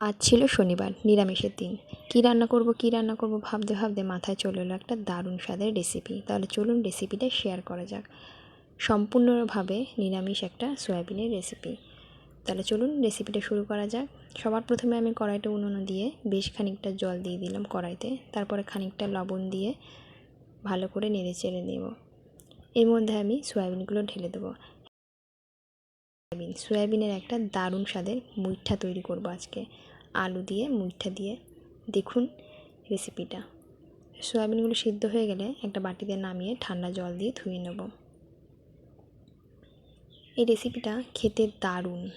আজ ছিল শনিবার, নিরামিষের দিন। কী রান্না করব, কী রান্না করব ভাবতে ভাবতে মাথায় চলে এলো একটা দারুণ স্বাদের রেসিপি তাহলে চলুন রেসিপিটা শেয়ার করা যাক। সম্পূর্ণভাবে নিরামিষ একটা সয়াবিনের রেসিপি তাহলে চলুন রেসিপিটা শুরু করা যাক। সবার প্রথমে আমি কড়াইটা উনুনে দিয়ে বেশ খানিকটা জল দিয়ে দিলাম কড়াইতে। তারপরে খানিকটা লবণ দিয়ে ভালো করে নেড়ে চেড়ে নেব। এর মধ্যে আমি সয়াবিনগুলো ঢেলে দেবো। সয়াবিন, সয়াবিনের একটা দারুণ স্বাদের মুইঠা তৈরি করব আজকে। আলু দিয়ে মুইঠা দিয়ে দেখুন রেসিপিটা সয়াবিনগুলো সিদ্ধ হয়ে গেলে একটা বাটিতে নামিয়ে ঠান্ডা জল দিয়ে ধুয়ে নেব। এই রেসিপিটা খেতে দারুণ।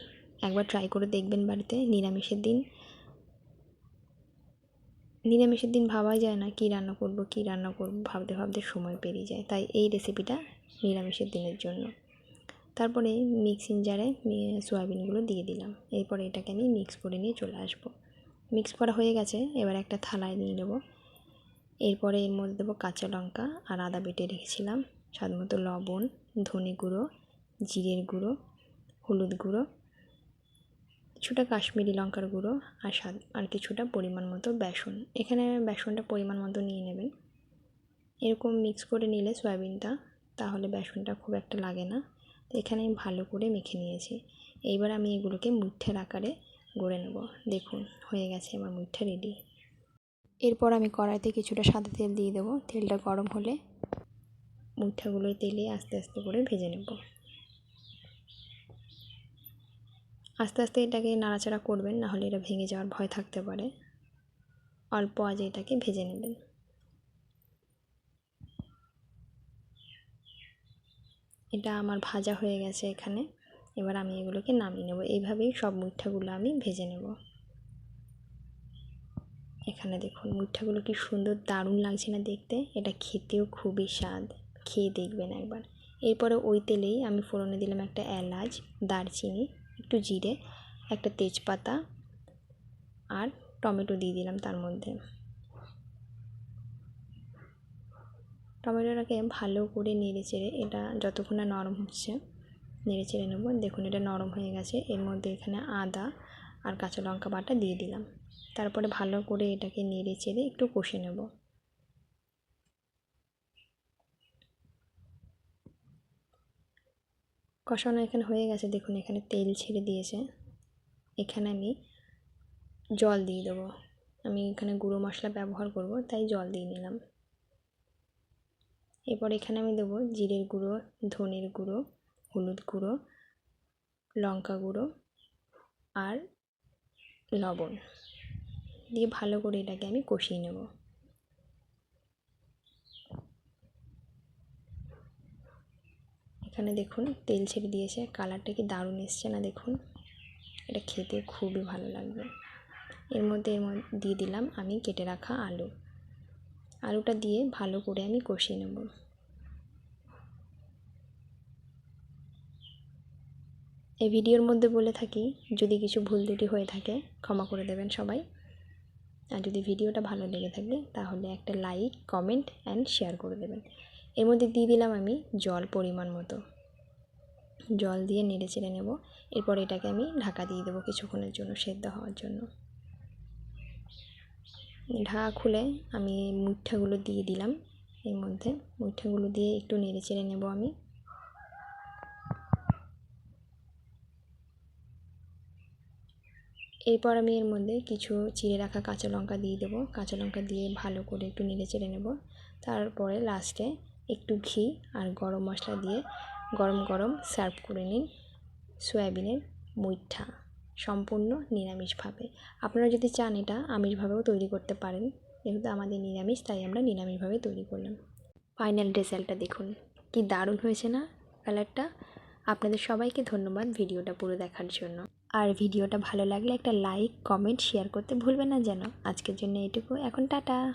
একবার ট্রাই করে দেখবেন বাড়িতে। নিরামিষের দিন। নিরামিষের দিন ভাবা যায় না কী রান্না করব, কী রান্না করব, ভাবতে ভাবতে সময় পেরিয়ে যায়। তাই এই রেসিপিটা নিরামিষের দিনের জন্য। তারপরে মিক্সিং জারে সয়াবিনগুলো দিয়ে দিলাম। এরপরে এটাকে আমি মিক্স করে নিয়ে চলে আসব। মিক্স করা হয়ে গেছে, এবার একটা থালায় নিয়ে নেব। এরপরে এর মধ্যে দেবো কাঁচা লঙ্কা আর আদা বেটে রেখেছিলাম। সাধারণত লবণ, ধনে গুঁড়ো, জিরের গুঁড়ো, হলুদ গুঁড়ো, কিছুটা কাশ্মীরি লঙ্কার গুঁড়ো আর স্বাদ, আর কিছুটা পরিমাণ মতো বেসন। এখানে বেসনটা পরিমাণ মতো নিয়ে নেবেন। এরকম মিক্স করে নিলে সয়াবিনটা তাহলে বেসনটা খুব একটা লাগে না। এখানে আমি ভালো করে মেখে নিয়েছি। এইবার আমি এগুলোকে মুঠের আকারে গড়ে নেব। দেখুন, হয়ে গেছে আমার মুঠা রেডি এরপর আমি কড়াইতে কিছুটা সাদা তেল দিয়ে দেবো। তেলটা গরম হলে মুঠাগুলো তেলে আস্তে আস্তে করে ভেজে নেব। আস্তে আস্তে এটাকে নাড়াচাড়া করবেন, নাহলে এটা ভেঙে যাওয়ার ভয় থাকতে পারে। অল্প আজে এটাকে ভেজে নেবেন। এটা আমার ভাজা হয়ে গেছে এখানে। এবার আমি এগুলোকে নামিয়ে নেব। এইভাবেই সব মুঠাগুলো আমি ভেজে নেব। এখানে দেখুন, মুঠাগুলো কি সুন্দর দারুণ লাগছে না দেখতে? এটা খেতেও খুবই স্বাদ। খেয়ে দেখবেন একবার। এরপরে ওই তেলেই আমি ফোড়নে দিলাম একটা এলাচ, দারচিনি, একটু জিরে, একটা তেজপাতা আর টমেটো দিয়ে দিলাম তার মধ্যে। টমেটোটাকে ভালো করে নেড়ে চেড়ে এটা যতক্ষণ না নরম হচ্ছে, নেড়ে চেড়ে নেব। দেখুন এটা নরম হয়ে গেছে। এর মধ্যে এখানে আদা আর কাঁচা লঙ্কা বাটা দিয়ে দিলাম। তারপরে ভালো করে এটাকে নেড়ে চেড়ে একটু কষে নেব। কষানো এখানে হয়ে গেছে। দেখুন এখানে তেল ছেড়ে দিয়েছে। এখানে আমি জল দিয়ে দেবো। আমি এখানে গুঁড়ো মশলা ব্যবহার করব, তাই জল দিয়ে নিলাম। এরপর এখানে আমি দেবো জিরের গুঁড়ো, ধনের গুঁড়ো, হলুদ গুঁড়ো, লঙ্কা গুঁড়ো আর লবণ। দিয়ে ভালো করে এটাকে আমি কষিয়ে নেব। এখানে দেখুন তেল ছেড়ে দিয়েছে, কালারটা কি দারুণ এসছে না দেখুন। এটা খেতে খুবই ভালো লাগবে। এর মধ্যে এর মধ্যে দিয়ে দিলাম আমি কেটে রাখা আলু। আলুটা দিয়ে ভালো করে আমি কষিয়ে নেব। এই ভিডিওর মধ্যে বলে থাকি, যদি কিছু ভুল ত্রুটি হয়ে থাকে, ক্ষমা করে দেবেন সবাই। আর যদি ভিডিওটা ভালো লেগে থাকে, তাহলে একটা লাইক, কমেন্ট অ্যান্ড শেয়ার করে দেবেন। এর মধ্যে দিয়ে দিলাম আমি জল পরিমাণ মতো। জল দিয়ে নেড়ে চেড়ে নেব। এরপর এটাকে আমি ঢাকা দিয়ে দেবো কিছুক্ষণের জন্য সেদ্ধ হওয়ার জন্য। ঢাকা খুলে আমি মুঠাগুলো দিয়ে দিলাম এর মধ্যে। মুঠাগুলো দিয়ে একটু নেড়ে চেড়ে নেব আমি। এরপর আমি এর মধ্যে কিছু চিড়ে রাখা কাঁচা লঙ্কা দিয়ে দেবো। কাঁচা লঙ্কা দিয়ে ভালো করে একটু নেড়ে চেড়ে নেব। তারপরে লাস্টে একটু ঘি আর গরম মশলা দিয়ে গরম গরম সার্ভ করে নিন। সয়াবিনের মুইঠা সম্পূর্ণ নিরামিষভাবে। আপনারা যদি চান এটা আমিষভাবেও তৈরি করতে পারেন, যেহেতু আমাদের নিরামিষ, তাই আমরা নিরামিষভাবে তৈরি করলাম। ফাইনাল রেজাল্টটা দেখুন, কি দারুণ হয়েছে না কালারটা? আপনাদের সবাইকে ধন্যবাদ ভিডিওটা পুরো দেখার জন্য। আর ভিডিওটা ভালো লাগলে একটা লাইক কমেন্ট শেয়ার করতে ভুলবেন না যেন। আজকের জন্য এটুকু এখন টাটা!